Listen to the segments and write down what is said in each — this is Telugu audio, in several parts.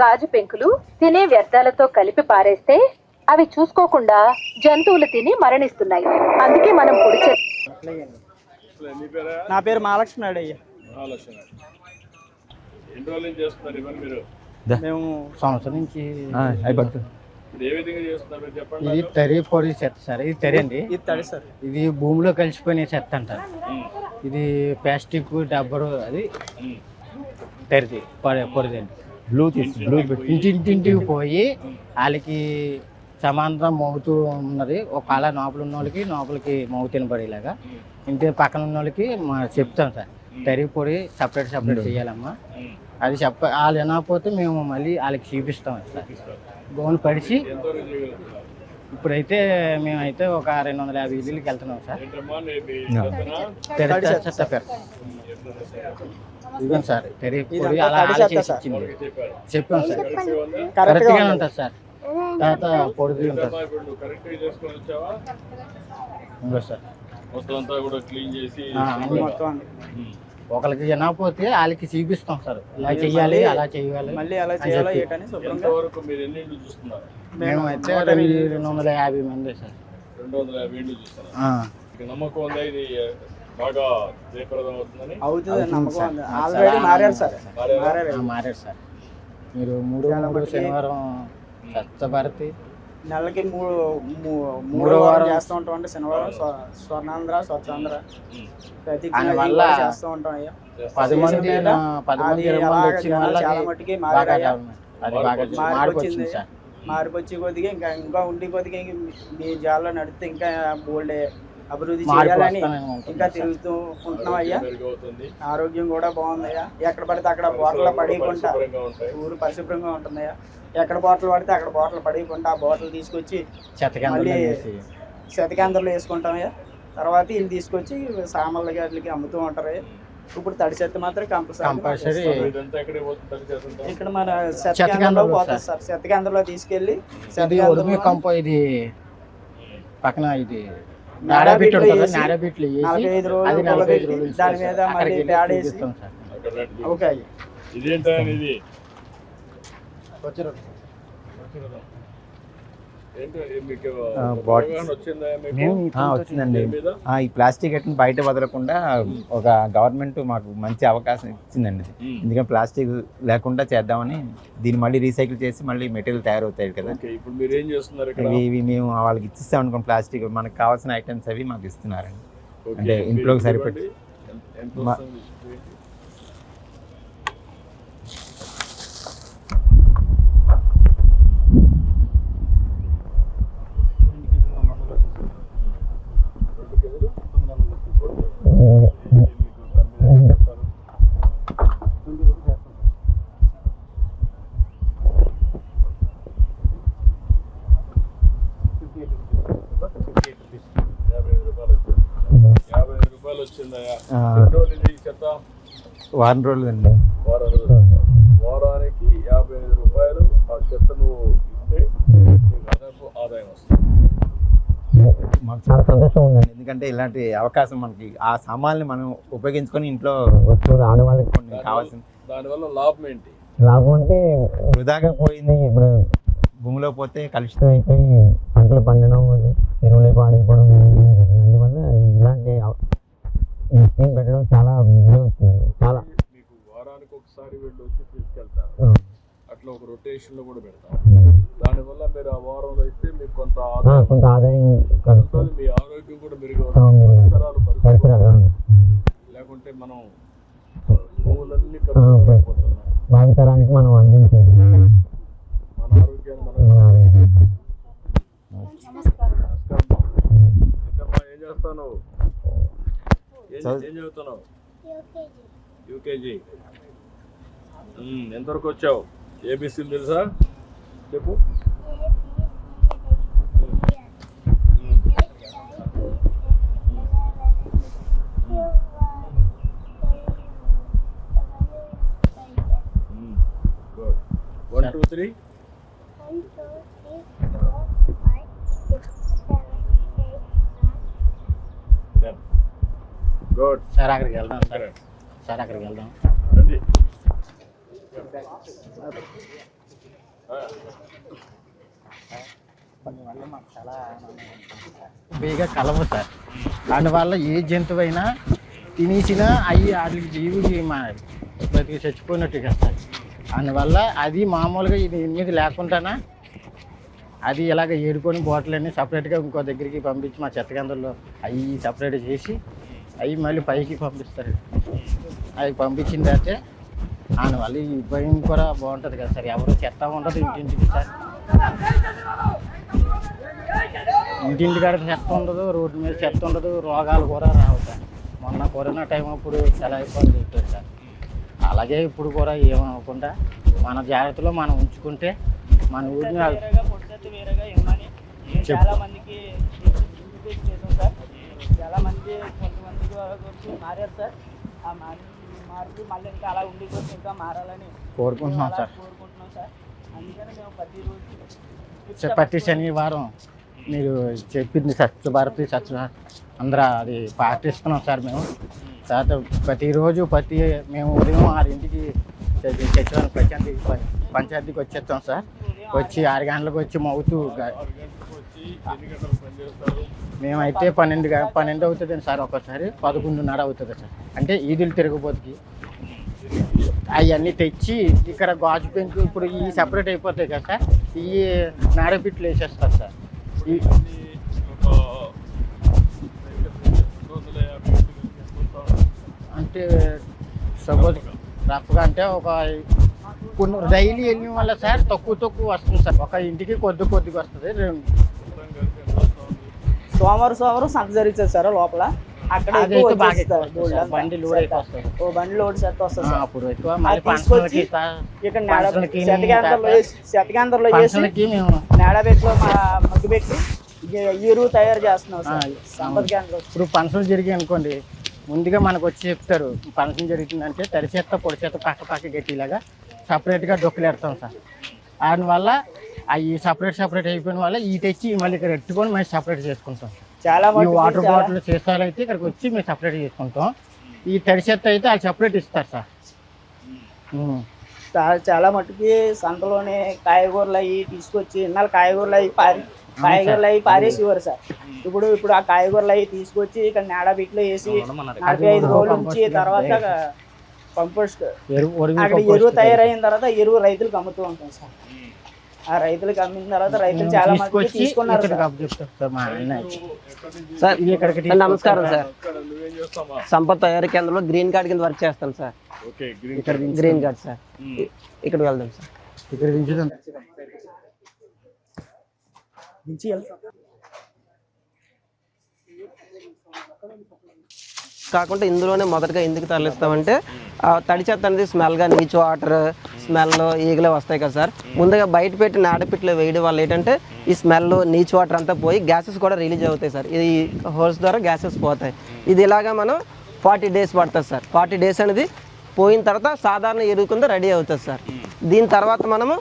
గాజు పెంకులు తినే వ్యర్థాలతో కలిపి పారేస్తే అవి చూసుకోకుండా జంతువులు తిని మరణిస్తున్నాయి. అందుకే మనం పొడి నీ పేరా? మహాలక్ష్మి నాయుడు అయ్యా. మేము సంవత్సరం నుంచి అయిపోతుంది ఇప్పుడు ఏ విధంగా చేస్తున్నారు మీరు చెప్పండి ఇది తరి పొడి చెత్త సార్ ఇది తరి అండి. ఇది తడి సార్. ఇది భూమిలో కలిసిపోయిన చెత్త అంటారు. ఇది ప్లాస్టిక్ డబ్బరు అది. తరిది పొడి పొడిదండి. బ్లూ తీసి బ్లూ ఇంటింటింటికి పోయి వాళ్ళకి సమాంతరం మోగుతూ ఉన్నది. ఒక అలా లోపల ఉన్న వాళ్ళకి లోపలికి మోగు తినబడేలాగా ఇంటి పక్కన ఉన్న వాళ్ళకి మా చెప్తాం సార్. తరి పొడి సపరేట్ సపరేట్ చేయాలమ్మా ఉమ్. అది చెప్ప వాళ్ళు వినకపోతే మేము మళ్ళీ వాళ్ళకి చూపిస్తాం సార్. గోను పడిచి ఇప్పుడైతే మేమైతే ఒక రెండు వందల యాభై ఇల్లుకి వెళ్తున్నాం సార్. ఇదిగోండి సార్. అలా. ఇచ్చింది. చెప్పాం సార్. కరెక్ట్గా. ఉంటుంది సార్. తర్వాత పొడిది ఉంటుంది. ఇంకో సార్. ఒకరికి వినకపోతే వాళ్ళకి చూపిస్తాం సార్. ఇలా చెయ్యాలి అలా చేయాలి మళ్ళీ చేయాలో ఇండ్లు చూస్తున్నారు? మేమైతే రెండు వందల యాభై మంది సార్. రెండు వందల యాభై నమ్మకం బాగా జయప్రదం అవుతుందని అవుతుంది నమ్మకం ఉంది. ఆల్రెడీ మారారు సార్. మారారు? మారారు. సార్. మీరు మూడు మూడు శనివారం స్వచ్ఛభారతి నెలకి మూడు మూడో వారం చేస్తూ ఉంటాం అంటే శనివారం స్వ- స్వర్ణాంధ్ర స్వచ్ఛాంధ్ర. ప్రతి వల్ల చేస్తూ ఉంటాం అయ్యా. పది మంది పది మంది చాలా మట్టుకి బాగా మారారయ్యా. డెవలప్మెంట్. అది బాగా మార్పు మార్పు వచ్చింది. వచ్చింది. సార్. మార్పు వచ్చి కొద్దిగా ఇంకా ఇంకా ఉండి కొద్దిగా ఇంక మీ జాల్లో నడిస్తే ఇంకా బోల్డ్ అభివృద్ధి చేయాలని ఇంకా. తిరుగుతూ ఉంటున్నాం అయ్యా ఆరోగ్యం కూడా బాగుందయ్యా. ఎక్కడ పడితే అక్కడ బాటలు పడేయకుండా. ఊరు పరిశుభ్రంగా ఉంటుందయ్యా. ఎక్కడ బాటలు పడితే అక్కడ బాటలు పడేయకుండా ఆ బాటిల్ తీసుకొచ్చి మళ్ళీ వేసి శతకేంద్రంలో వేసుకుంటామయ్యా. తర్వాత వీళ్ళు తీసుకొచ్చి సామాన్లకి వాటికి అమ్ముతూ ఉంటారు ఇప్పుడు తడి చెత్త మాత్రం కంపల్సరీ ఇక్కడ మన శతకేంద్రంలో పోతుంది సార్. శతకేంద్రంలో తీసుకెళ్ళి ఇది ఉరిమి కంప ఇది పక్కన ఇది నాడాబిట్ ఉంటుంది నాడాబిట్లు అది నలభై ఐదు రోజులు దాని మీద. మళ్ళీ వేసి. ఓకే ఇదేంటా ఇది వచ్చిందండి. ఈ ప్లాస్టిక్ ఎట్లా బయట వదలకుండా ఒక గవర్నమెంట్ మాకు మంచి అవకాశం ఇచ్చిందండి. ఎందుకంటే ప్లాస్టిక్ లేకుండా చేద్దామని దీన్ని మళ్ళీ రీసైకిల్ చేసి మళ్ళీ మెటీరియల్ తయారవుతాయి కదా. ఓకే ఇప్పుడు మీరు ఏం చేస్తున్నారు ఇక్కడ? ఇవి మేము వాళ్ళకి ఇచ్చిస్తాం అనుకోండి ప్లాస్టిక్. మనకు కావాల్సిన ఐటమ్స్ అవి మాకు ఇస్తున్నారండి. అంటే ఇంట్లోకి సరిపెట్టి. ఇవ్వండి. ఎంత- ఎంత మా- వస్తుంది? రెండు కేజీలు? మీకు దాని మీద ఏం చెప్తారు? యాభై ఐదు రూపాయలు వచ్చింది యాభై ఐదు రూపాయలు వచ్చిందయ్యా ఆ. ఎన్ని రోజులు ఇది చెత్త వారం రోజులు అండి వారం రోజులు. వారానికి యాభై ఐదు రూపాయలు ఆ చెత్త నువ్వు ఇస్తే అదనపు ఆదాయం వస్తుంది మాకు చాలా సంతోషం ఉందండి ఎందుకంటే ఇలాంటి అవకాశం మనకి ఆ సామాన్ని మనం ఉపయోగించుకొని ఇంట్లో వస్తువులు ఆడవాళ్ళకి కొన్ని కావాల్సిన దానివల్ల లాభం ఏంటి లాభం అంటే వృధాగా పోయింది ఇప్పుడు భూమిలో పోతే కలుషితం అయిపోయి పంటలు పండడం ఎరువులే పాడైపోవడం. అందువల్ల ఇలాంటి స్కీమ్ పెట్టడం చాలా చాలా. మీకు వారానికి ఒకసారి వీళ్ళు వచ్చి తీసుకెళ్తారు. అట్లా ఒక రొటేషన్లో కూడా పెడతారు. దానివల్ల మీరు ఆ వారంలో ఇస్తే మీకు కొంత కొంత ఆదాయం. మీ ఆరోగ్యం కూడా మెరుగవుతుంది మీరు పరిసరాలు పరిసరాలు పరిశుభ్రంగా ఆ, లేకుంటే మనం భూములన్నీ ఆ, కలుషితమైపోతున్నాయి భావితరానికి మనం అందించేది మన ఆరోగ్యాన్ని మనం మన ఆరోగ్యం. నమస్కారం ఏంటమ్మా, ఏం చేస్తావు ఏం చదువు- ఏం చదువుతున్నావు? యూకేజీ. ఎంతవరకు వచ్చావు? ఏబీసీలు తెలుసా? చెప్పు. వన్ టూ త్రీ సార్ అక్కడికి వెళ్దాం సార్. సార్ అక్కడికి వెళ్దాం. రండి. బేగా కలవు సార్. దానివల్ల ఏ జంతువు అయినా తినేసినా అవి వాటికి జీవికి మా బతికి చచ్చిపోయినట్టు కదా సార్. అందువల్ల అది మామూలుగా ఇది మీద లేకుండానా అది ఇలాగ ఏడుకొని బాటిల్ అన్ని సపరేట్గా ఇంకో దగ్గరికి పంపించి మా చెత్త కేంద్రంలో అవి సపరేట్ చేసి అవి మళ్ళీ పైకి పంపిస్తారు. అవి పంపించిన తర్వాత దానివల్ల ఈ భయం కూడా బాగుంటుంది కదా సార్. ఎవరు చెత్త ఉండదు ఇంటింటికి సార్. ఇంటింటి కాడ చెత్త ఉండదు రోడ్డు మీద చెత్త ఉండదు రోగాలు కూడా రావు సార్. మొన్న కరోనా టైం అప్పుడు చాలా ఇబ్బంది పెట్టారు సార్. అలాగే ఇప్పుడు కూడా ఏమనుకుంటా మన జాగ్రత్తలో మనం ఉంచుకుంటే మన ఊరిని. చాలా మందికి చాలా మంది కొంతమందికి వచ్చి మారారు సార్. ఆ మారి మారుతూ మళ్ళీ ఇంకా అలా ఉండిపోతే ఇంకా మారాలని కోరుకుంటున్నాం సార్. కోరుకుంటున్నాం సార్. అందుకని మేము ప్రతిరోజు స- ప్రతి శనివారం మీరు చెప్పింది స్వచ్ఛ భారత్ స్వచ్ఛ భారత్ అందరూ అది పాటిస్తున్నాం సార్ మేము. తర్వాత ప్రతిరోజు ప్రతి మేము ఉదయం ఆరింటికి చచ్చిన పంచాయతీ పంచాయతీకి వచ్చేస్తాం సార్. వచ్చి ఆరు గంటలకు వచ్చి మౌతూ మేమైతే పన్నెండు పన్నెండు అవుతుంది సార్ ఒకసారి పదకొండున్నర అవుతుంది సార్. అంటే ఈదులు తిరగబోతుకి. అవన్నీ తెచ్చి ఇక్కడ గాజు పెంకు ఇప్పుడు ఈ సపరేట్ అయిపోతాయి కదా సార్. ఈ నారపిట్లు వేసేస్తారు సార్. అంటే సపోజ్ రఫ్గా అంటే ఒక కొన్ని డైలీ వెళ్ళిన వల్ల సార్ తక్కువ తక్కువ వస్తుంది సార్. ఒక ఇంటికి కొద్ది కొద్దిగా వస్తుంది. సోమవారం సోమవారం సంత జరుగుతుంది సార్ లోపల. అక్కడ సార్. బండి లోడ్. ఓ బండి లోడ్ సెట్ వస్తుంది సార్. అప్పుడు ఎక్కువ తీసుకొచ్చి సార్ ఇక్కడ నేడ శతకేంద్రంలో శతకేంద్రంలో నేడబెట్లో మగ్గు పెట్టి ఎరువు తయారు చేస్తున్నాం సార్. ఆ, సంపద కేంద్రం ఇప్పుడు ఫంక్షన్ జరిగాయి అనుకోండి ముందుగా మనకు వచ్చి చెప్తారు ఫంక్షన్ జరుగుతుందంటే తడి చెత్త పొడి చెత్త పక్క పక్క గట్టిలాగా సపరేట్గా డొక్కులు పెడతాం సార్ దానివల్ల అవి సపరేట్ సపరేట్ అయిపోయిన వల్ల ఈ తెచ్చి మళ్ళీ ఇక్కడ ఎట్టుకొని మేము సపరేట్ చేసుకుంటాం. చాలా వాటర్ బాటిల్ సీసాలు అయితే ఇక్కడికి వచ్చి మేము సపరేట్ చేసుకుంటాం. ఈ తడి చెత్త అయితే వాళ్ళు సపరేట్ ఇస్తారు సార్. చాలా మట్టుకి సంతలోనే కాయగూరలు అవి తీసుకొచ్చి ఇన్నాళ్ళు కాయగూరలు అవి పారి కాయగూరలు అవి పారేసేవారు సార్. ఇప్పుడు ఇప్పుడు ఆ కాయగూరలు అవి తీసుకొచ్చి ఇక్కడ నేడబిట్లో వేసి నలభై ఐదు రోజులు ఉంచి తర్వాత కంపోస్ట్ అక్కడ ఎరువు తయారైన తర్వాత ఎరువు రైతులకు అమ్ముతూ ఉంటాం సార్. ఆ రైతులకు అమ్మిన తర్వాత రైతులు చాలా మంది తీసుకున్నారు సార్. ఇక్కడికి నమస్కారం సార్. సంపత్ తయారీ కేంద్రంలో గ్రీన్ కార్డ్ కింద వర్క్ చేస్తాను సార్. ఓకే గ్రీన్ ఇక్కడ గ్రీన్ కార్డ్ సార్. ఇక్కడికి వెళ్దాం సార్. ఇక్కడ కాకుండా ఇందులోనే మొదటగా ఎందుకు తరలిస్తామంటే తడి చెత్త అనేది స్మెల్గా నీచు వాటర్ స్మెల్ ఈగలే వస్తాయి కదా సార్. ముందుగా బయట పెట్టి నాడపిట్లో వేయడం వల్ల ఏంటంటే ఈ స్మెల్ నీచు వాటర్ అంతా పోయి గ్యాసెస్ కూడా రిలీజ్ అవుతాయి సార్. ఇది హోల్స్ ద్వారా గ్యాసెస్ పోతాయి. ఇది ఇలాగా మనం ఫార్టీ డేస్ పడుతుంది సార్. ఫార్టీ డేస్ అనేది పోయిన తర్వాత సాధారణ ఎరువు కింద రెడీ అవుతుంది సార్. దీని తర్వాత మనము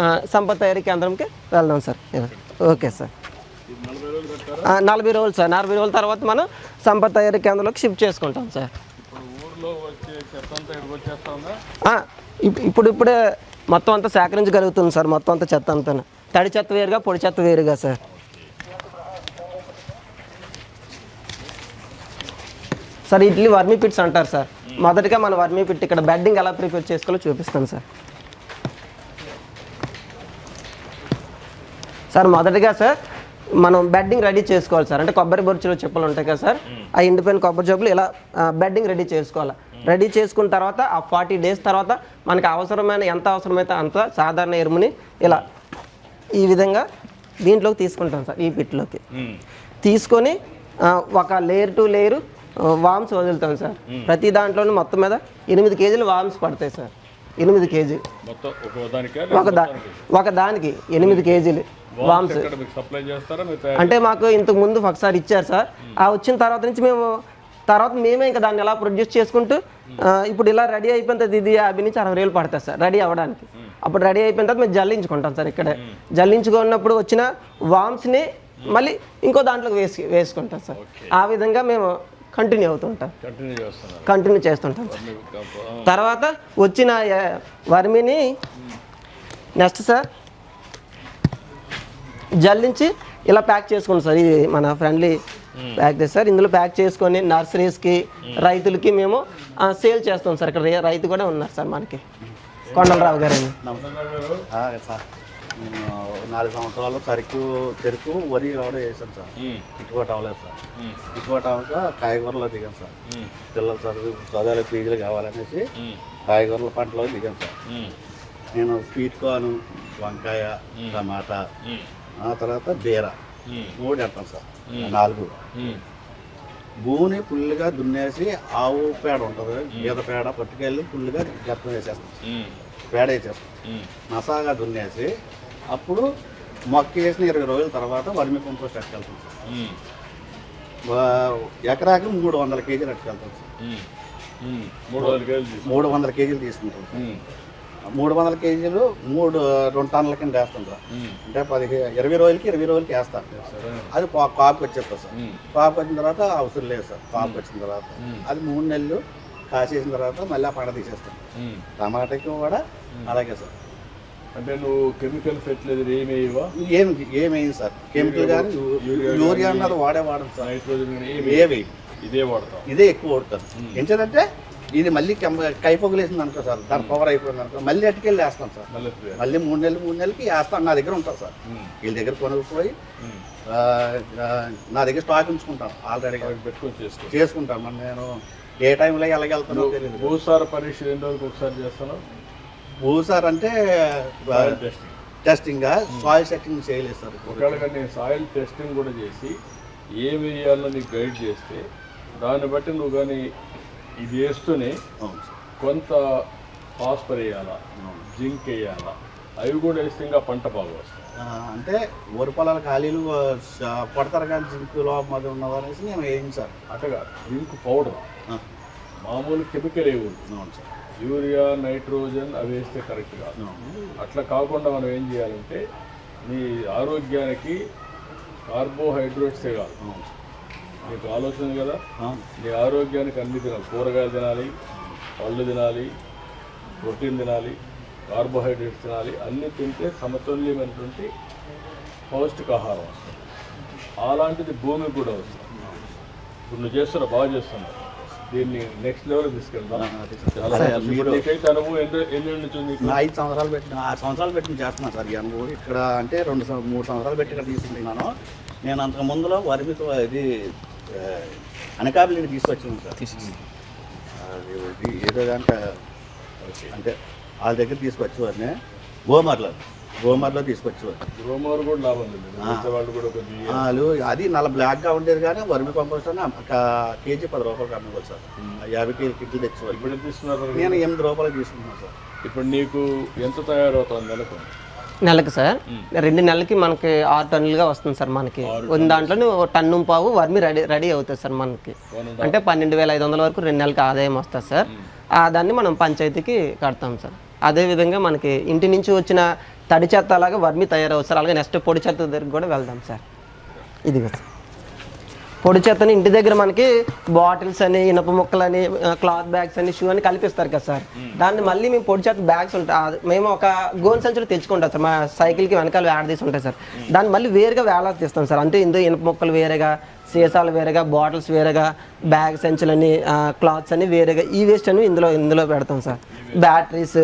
సంపద సంపత్ తయారీ కేంద్రంకి వెళ్దాం సార్. Okay sir. నలభై రోజులు సార్. నలభై రోజుల తర్వాత మనం సంపత్ తయారీ కేంద్రంలోకి షిఫ్ట్ చేసుకుంటాం సార్. ఇప్పుడు ఇప్పుడే మొత్తం అంతా సేకరించగలుగుతుంది సార్ మొత్తం అంతా చెత్త అంతా తడి చెత్త వేరుగా పొడి చెత్త వేరుగా sir. Sir idli vermi pits అంటారు సార్. మొదటిగా మన వర్మీ పిట్ ఇక్కడ బెడ్డింగ్ ఎలా ప్రిపేర్ చేసుకోవాలో చూపిస్తాను సార్. సార్ మొదటిగా సార్ మనం బెడ్డింగ్ రెడీ చేసుకోవాలి సార్. అంటే కొబ్బరి బొరుచులు చెప్పులు ఉంటాయి కదా సార్. ఆ ఎండిపోయిన కొబ్బరి చెప్పులు ఇలా బెడ్డింగ్ రెడీ చేసుకోవాలి. రెడీ చేసుకున్న తర్వాత ఆ ఫార్టీ డేస్ తర్వాత మనకి అవసరమైన ఎంత అవసరమైతే అంత సాధారణ ఎరుముని ఇలా ఈ విధంగా దీంట్లోకి తీసుకుంటాం సార్ ఈ పిట్లోకి తీసుకొని ఒక లేయర్ టు లేయర్ వామ్స్ వదులుతాం సార్. ప్రతి దాంట్లోనూ మొత్తం మీద ఎనిమిది కేజీలు వామ్స్ పడతాయి సార్. ఎనిమిది కేజీలు ఒక దానికే ఒక దా ఒక దానికి ఎనిమిది కేజీలు వామ్స్ అంటే మాకు ఇంతకు ముందు ఒకసారి ఇచ్చారు సార్. ఆ వచ్చిన తర్వాత నుంచి మేము తర్వాత మేమే ఇంకా దాన్ని ఎలా ప్రొడ్యూస్ చేసుకుంటూ ఆ, ఇప్పుడు ఇలా రెడీ అయిపోయిన తర్వాత ఇది యాభై నుంచి అరవై వేలు పడుతుంది సార్ రెడీ అవ్వడానికి. అప్పుడు రెడీ అయిపోయిన తర్వాత మేము జల్లించుకుంటాం సార్ ఇక్కడే. జల్లించుకున్నప్పుడు వచ్చిన వామ్స్ని మళ్ళీ ఇంకో దాంట్లోకి వేసి వేసుకుంటాం సార్. ఆ విధంగా మేము కంటిన్యూ అవుతుంటాం. కంటిన్యూ చేస్తుంటాం. తర్వాత వచ్చిన వర్మిని నెక్స్ట్ సార్ జల్లించి ఇలా ప్యాక్ చేసుకోండి సార్. ఇది మన ఫ్రెండ్లీ ప్యాక్ చేసి సార్. ఇందులో ప్యాక్ చేసుకొని నర్సరీస్కి రైతులకి మేము సేల్ చేస్తాం సార్. ఇక్కడ రైతు కూడా ఉన్నారు సార్ మనకి. కొండలరావు గారు అని. ఆ, సార్. నేను నాలుగు సంవత్సరాలు సరుకు చెరుకు వరి కూడా వేసాను సార్. ఇటుకోట అవ్వలేదు సార్. ఇటుకోట అవ్వక కాయగూరలో దిగాను సార్. పిల్లల చదువు చదువుల ఫీజులు కావాలనేసి కాయగూరల పంటలో దిగాను సార్. నేను స్వీట్ కార్న్ వంకాయ టమాటా ఆ తర్వాత బీర. మూడు పెడతాను సార్. నాలుగు. భూమిని ఫుల్గా దున్నేసి ఆవు పేడ ఉంటుంది. గీత పేడ పట్టుకెళ్ళి ఫుల్గా గత్తం వేసేస్తాం పేడ వేసేస్తాం మసాగా దున్నేసి అప్పుడు మొక్క వేసిన ఇరవై రోజుల తర్వాత వర్మి కంపోస్ట్ ఎట్టుకెళ్తాం సార్ ఎకరాకి మూడు వందల కేజీలు ఎట్టుకెళ్తాం సార్ మూడు వందల కేజీలు తీసుకో. మూడు వందల కేజీలు తీసుకుంటాం. మూడు వందల కేజీలు మూడు రెండు టన్నుల కింద వేస్తాం సార్. అంటే పదిహే ఇరవై రోజులకి ఇరవై రోజులకి వేస్తాం. అది పా- కాపుకి వచ్చేస్తుంది సార్. కాపుకి వచ్చిన తర్వాత అవసరం లేదు సార్. కాపుకి వచ్చిన తర్వాత. అది మూడు నెలలు కాసేసిన తర్వాత మళ్ళీ ఆ పంట తీసేస్తాం టమాటాకి కూడా అలాగే సార్. అంటే నువ్వు కెమికల్ ఫెర్టిలైజర్ ఏమి వేయవా? ఏం ఏమైంది సార్? కెమికల్ కానీ యూరియా అన్నది వాడే వాడదు సార్. నైట్రోజన్ ఏమి ఇదే వాడతాం. ఇదే ఎక్కువ వాడతారు ఏంటంటే ఇది మళ్ళీ కైపొగలేసింది అనుకో సార్. దాని పవర్ అయిపోయింది అనుకో. మళ్ళీ అటుకెళ్ళి వేస్తాం సార్. మళ్ళీ. మళ్ళీ మూడు నెలలు మూడు నెలలకి వేస్తాం. నా దగ్గర ఉంటుంది సార్. వీళ్ళ దగ్గర కొనుక్కుపోయి నా దగ్గర స్టాక్ ఉంచుకుంటాను ఆల్రెడీ అవి పెట్టుకొని చేసుకో చేసుకుంటాను మరి నేను. ఏ టైంలో ఎలాగెళ్తానో తెలియదు భూసార పరీక్ష ఎన్ని రోజులకు ఒకసారి చేస్తాను భూసార్ అంటే టెస్టింగ్ సాయిల్ సెట్టింగ్ చేయలేదు సార్ ఒకవేళ నేను సాయిల్ టెస్టింగ్ కూడా చేసి ఏం వేయాలో నీకు గైడ్ చేస్తే దాన్ని బట్టి నువ్వు కానీ ఇది వేస్తూనే అవును సార్. కొంత ఫాస్ఫర్ వేయాలా? జింక్ వేయాలా? అవి కూడా వేస్తే ఇంకా పంట బాగా వస్తుంది. అంటే వరి పొలాల ఖాళీలు కొడతారు కానీ జింకులో మధ్య ఉన్నదనేసి నేను వేయింది సార్. అట్టగా జింక్ పౌడర్ మామూలు కెమికల్ వేయకూడదు అవును సార్. యూరియా నైట్రోజన్ అవి వేస్తే కరెక్ట్ కాదు. అట్లా కాకుండా మనం ఏం చేయాలంటే నీ ఆరోగ్యానికి కార్బోహైడ్రేట్సే కాదు. నీకు ఆలోచన కదా. నీ ఆరోగ్యానికి అన్ని తినాలి. కూరగాయలు తినాలి పళ్ళు తినాలి ప్రోటీన్ తినాలి కార్బోహైడ్రేట్స్ తినాలి అన్నీ తింటే సమతుల్యమైనటువంటి పౌష్టికాహారం వస్తుంది. అలాంటిది భూమికి కూడా వస్తుంది. ఇప్పుడు నువ్వు చేస్తున్నా బాగా చేస్తున్నావు దీన్ని నెక్స్ట్ లెవెల్ తీసుకెళ్దాం. అనుభవం ఎన్ని? నా ఐదు సంవత్సరాలు పెట్టిన ఆరు సంవత్సరాలు పెట్టి చేస్తున్నాను సార్. ఈ అనుభవం ఇక్కడ అంటే రెండు మూడు సంవత్సరాలు పెట్టి ఇక్కడ తీసుకుంటున్నాను. నేను అంతకు ముందులో వరిమితో ఇది అనకాపల్లిని తీసుకొచ్చాను సార్. అది ఏదో దాంట్లో అంటే వాళ్ళ దగ్గర తీసుకొచ్చేవారిని గోమర్లో. గోమర్లో తీసుకొచ్చేవారు. గ్రోమర్ కూడా లాభం వాళ్ళు కూడా కొద్దిగా వాళ్ళు అది నల్ల బ్లాక్గా ఉండేది కానీ వర్మి కంపోస్ట్ అని ఒక కేజీ పది రూపాయలు కమ్ముకోవాలి సార్. యాభై కేజీ కిట్లు తెచ్చేవారు ఇప్పుడు ఎంత ఇస్తున్నారు? నేను ఎనిమిది రూపాయలు తీసుకుంటున్నాను సార్. ఇప్పుడు నీకు ఎంత తయారవుతుంది నెలకు నెలకు సార్. రెండు నెలలకి మనకి ఆరు టన్నులుగా వస్తుంది సార్ మనకి. ఉన్న దాంట్లో ఓ టన్ను పావు వర్మి రెడీ రెడీ అవుతుంది సార్ మనకి. అంటే పన్నెండు వేల ఐదు వందల వరకు రెండు నెలలకి ఆదాయం వస్తుంది సార్. ఆ దాన్ని మనం పంచాయతీకి కడతాం సార్. అదేవిధంగా మనకి ఇంటి నుంచి వచ్చిన తడి చెత్త అలాగే వర్మి తయారవుతుంది సార్ అలాగే నెక్స్ట్ పొడి చెత్త దగ్గరికి కూడా వెళ్దాం సార్. సార్. పొడి చెత్తని ఇంటి దగ్గర మనకి బాటిల్స్ అని ఇనప ముక్కలని క్లాత్ బ్యాగ్స్ అని షూ అని కలిపిస్తారు కదా సార్. దాన్ని మళ్ళీ మేము పొడి చెత్త బ్యాగ్స్ ఉంటాయి. మేము ఒక గోన్ సంచులు తెచ్చుకుంటాం సార్. మా సైకిల్కి వెనకాల వేడదీసి ఉంటాయి సార్. దాన్ని మళ్ళీ వేరుగా వేలా తీస్తాం సార్. అంటే ఇందులో ఇనప ముక్కలు వేరేగా సీసాలు వేరేగా బాటిల్స్ వేరేగా బ్యాగ్ సంచులని క్లాత్స్ అన్ని వేరేగా ఈ వేస్ట్ అని ఇందులో ఇందులో పెడతాం సార్. బ్యాటరీస్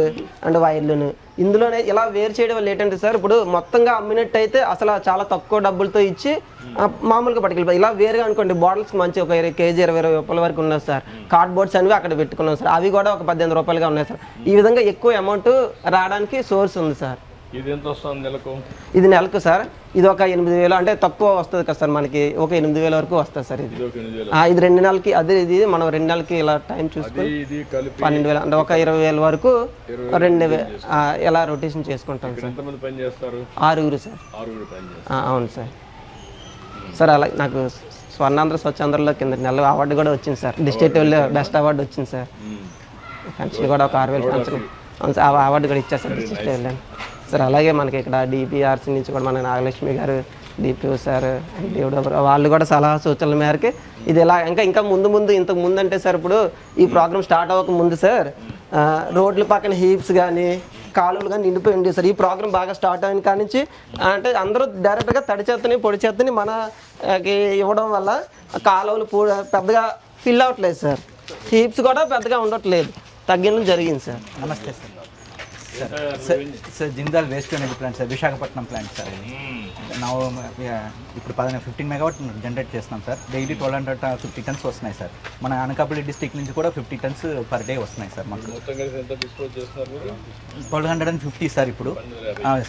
అండ్ వైర్లను ఇందులోనే ఇలా వేరు చేయడం వల్ల ఏంటంటే సార్ ఇప్పుడు మొత్తంగా అమ్మినట్టు అయితే అసలు చాలా తక్కువ డబ్బులతో ఇచ్చి మామూలుగా పట్టుకెళ్ళిపోయి ఇలా వేరుగా అనుకోండి బాటిల్స్ మంచి ఒక ఇరవై కేజీ ఇరవై ఇరవై రూపాయల వరకు ఉన్నాయి సార్. కార్డ్బోర్డ్స్ అనేవి అక్కడ పెట్టుకున్నాం సార్. అవి కూడా ఒక పద్దెనిమిది రూపాయలుగా ఉన్నాయి సార్. ఈ విధంగా ఎక్కువ అమౌంట్ రావడానికి సోర్స్ ఉంది సార్. ఇది ఎంత వస్తుంది నెలకు? ఇది నెలకు సార్ ఇది ఒక ఎనిమిది వేలు. అంటే తక్కువ వస్తుంది కదా సార్ మనకి ఒక ఎనిమిది వేల వరకు వస్తుంది సార్ ఇది. ఇది రెండు నెలలకి అదే ఇది మనం రెండు నెలలకి ఇలా టైం చూసుకొని పన్నెండు వేలు అంటే ఒక ఇరవై వేల వరకు రెండు ఇలా రొటేషన్ చేసుకుంటాం సార్. ఆరుగురు సార్. అవును సార్. సార్ అలా నాకు స్వర్ణాంధ్ర స్వచ్ఛాంధ్రలో కింద నెల అవార్డు కూడా వచ్చింది సార్. డిస్ట్రిక్ట్ బెస్ట్ అవార్డు వచ్చింది సార్. పెన్షన్ కూడా ఒక ఆరు వేలు పెన్షన్ అవును సార్ ఆ అవార్డు కూడా ఇచ్చారు సార్ డిస్ట్రిక్ట్ వెళ్ళాను. సార్ అలాగే మనకి ఇక్కడ డిపిఆర్సీ నుంచి కూడా మన నాగలక్ష్మి గారు డిపిఓ సార్ దేవుడు వాళ్ళు కూడా సలహా సూచనల మేరకు ఇది ఎలా ఇంకా ఇంకా ముందు ముందు ఇంతకు ముందు అంటే సార్ ఇప్పుడు ఈ ప్రోగ్రామ్ స్టార్ట్ అవ్వక ముందు సార్ రోడ్ల పక్కన హీప్స్ కానీ కాలువలు కానీ నిండిపోయి ఉండేవి సార్. ఈ ప్రోగ్రామ్ బాగా స్టార్ట్ అయిన కాడి నుంచి అంటే అందరూ డైరెక్ట్గా తడి చేతని పొడి చేతని మనకి ఇవ్వడం వల్ల కాలువలు పెద్దగా ఫిల్ అవ్వట్లేదు సార్. హీప్స్ కూడా పెద్దగా ఉండట్లేదు. తగ్గడం జరిగింది సార్. నమస్తే sir. Sir sir Jindal waste అనేది plant sir Visakhapatnam plant sir. నా ఇప్పుడు పదిహేను ఫిఫ్టీన్ మెగావాట్ జనరేట్ చేస్తున్నాం sir. Daily twelve hundred fifty tons వస్తున్నాయి సార్. మన అనకాపల్లి డిస్టిక్ నుంచి కూడా ఫిఫ్టీ టన్స్ పర్ డే వస్తున్నాయి సార్ మాకు. మీరు? Twelve hundred and fifty sir ఇప్పుడు.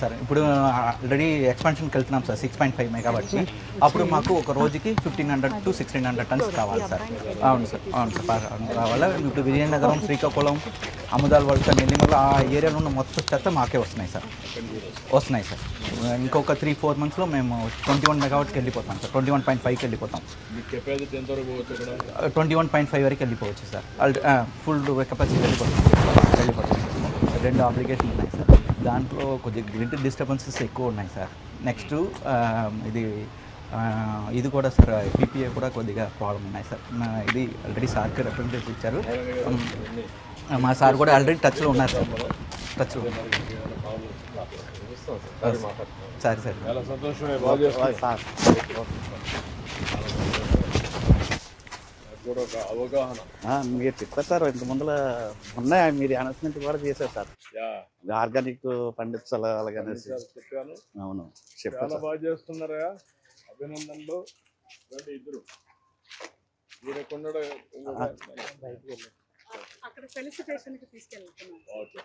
సార్ ఇప్పుడు ఆల్రెడీ ఎక్స్పాన్షన్కి వెళ్తున్నాం సార్ సిక్స్ పాయింట్ ఫైవ్ మెగావాట్కి అప్పుడు మాకు ఒక రోజుకి fifteen hundred to sixteen hundred tons కావాలి సార్. అవును సార్ అవును సార్ కావాలా? ఇప్పుడు విజయనగరం శ్రీకాకుళం అముదాల్ వలస నెల్లిమల్ల ఆ ఏరియాలో ఉన్న మొత్తం చెత్త మాకే వస్తున్నాయి సార్. వస్తున్నాయి సార్. ఇంకొక త్రీ ఫోర్ మంత్స్లో మేము ట్వంటీ వన్ మెగావాట్కి వెళ్ళిపోతాం సార్. ట్వంటీ వన్ పాయింట్ ఫైవ్కి వెళ్ళిపోతాం. ట్వంటీ వన్ పాయింట్ ఫైవ్ వరకు వెళ్ళిపోవచ్చు సార్. ఫుల్ కెపాసిటీ వెళ్ళిపోతుంది సార్. రెండు అప్లికేషన్ ఉన్నాయి సార్. దాంట్లో కొద్దిగా గ్రిడ్ డిస్టర్బెన్సెస్ ఎక్కువ ఉన్నాయి సార్. నెక్స్ట్ ఇది ఇది కూడా సార్ పీపీఏ కూడా కొద్దిగా ప్రాబ్లం ఉన్నాయి సార్. ఇది ఆల్రెడీ సార్కి రిప్రజెంటేటివ్ ఇచ్చారు. మా సార్ కూడా ఆల్రెడీ టచ్లో ఉన్నారు సార్. టచ్లో సరే సార్. మీరు చెప్పారు సార్. ఇంత ముందర ఉన్నాయి? మీరు అనౌన్స్మెంట్ కూడా చేశారు సార్. యా. ఆర్గానిక్ పండించాలి అలాగనేసి చెప్పాను. అవును చెప్పారు బాగా చేస్తున్నారా? అభినందనలు. రండి ఇద్దరు. మీరు ఎక్కడ అక్కడ ఫెలిసిటేషన్ స్టేషన్కి తీసుకెళ్తున్నాం ఓకే.